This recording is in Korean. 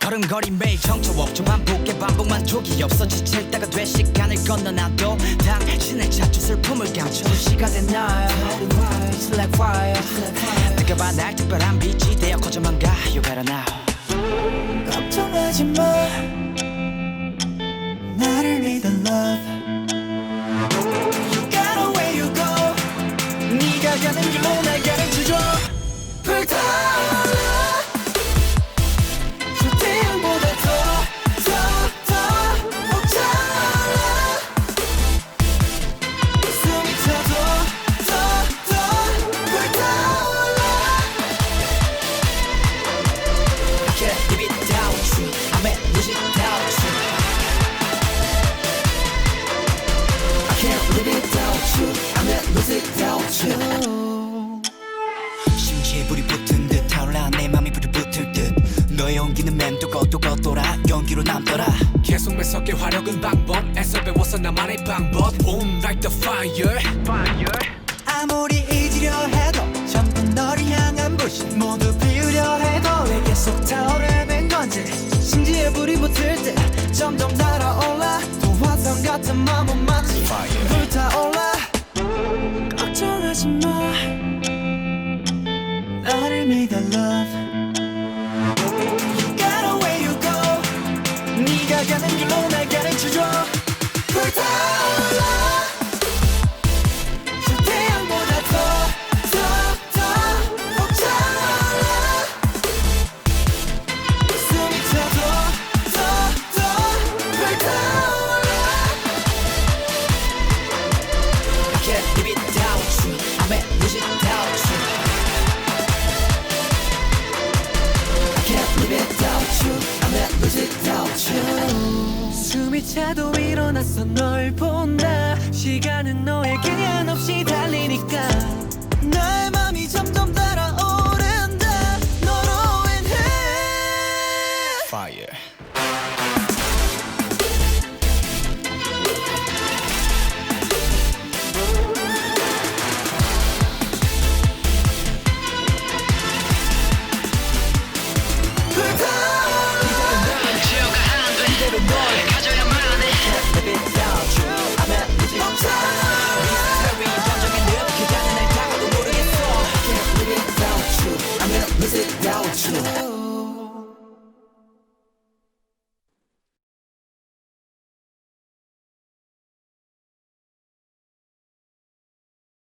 걸음걸이 매일 정처업 좀안 볼게. 반복만 족이 없어. 지칠 때가 돼. 시간을 건너나도 당신을 찾죠 슬픔을 감춰도 시가 됐나요 It's like fire. 뜨거봐. 날 특별한 빛이 되어 커져만 가요. Better now. 걱정하지 마. 나를 믿은 love. 가 가는 길로 날 가르쳐줘 불타올라 저 태양보다 더더더 벅차올라 숨이 차도 더더 불타올라 I can't live without you I'm at lose without you I can't live without you I'm at lose without you 심지에 불이 붙은 듯 타올라 내 맘이 불이 붙을 듯. 너의 온기는 맴돌고 또 걷돌아 연기로 남더라. 계속 매섭게 화력은 방법 애써 배웠어 나만의 방법. Boom like the fire. 아무리 잊으려 해도 전부 너를 향한 불신 모두 하지 마 나를 믿어 love 차도 일어나서 널 본다. 시간은 너의 계획 없이 달리니까. 날 맘이 점점 따라오른다. 너로 인해? Fire.